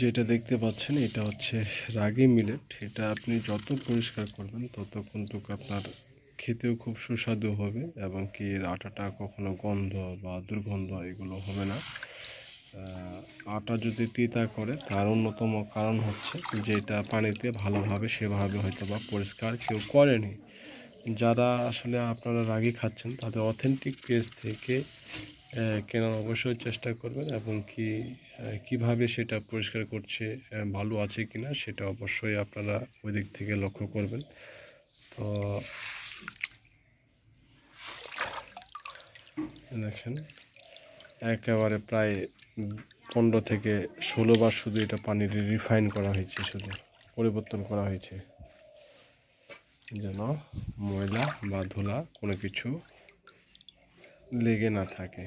যেটা দেখতে পাচ্ছেন, এটা হচ্ছে রাগি মিলেট এটা আপনি যত পরিষ্কার করবেন তত কিন্তু আপনার খেতেও খুব সুস্বাদু হবে এবং কি এর আটাটা কখনো গন্ধ বা দুর্গন্ধ এগুলো হবে না। আটা যদি তিতা করে, তার অন্যতম কারণ হচ্ছে যে এটা পানিতে ভালোভাবে, সেভাবে হয়তো বা পরিষ্কার কেউ করেনি। যারা আসলে আপনারা রাগি খাচ্ছেন, তাদের অথেন্টিক পেজ থেকে কেনার অবশ্যই চেষ্টা করবেন এবং কি কীভাবে সেটা পরিষ্কার করছে ভালো আছে কি না সেটা অবশ্যই আপনারা ওই দিক থেকে লক্ষ্য করবেন। তো দেখেন, একেবারে প্রায় পনেরো থেকে ষোলো বার শুধু এটা পানির রিফাইন করা হয়েছে, শুধু পরিবর্তন করা হয়েছে। যেন ময়লা বা ধুলা কোনো কিছু লেগে না থাকে।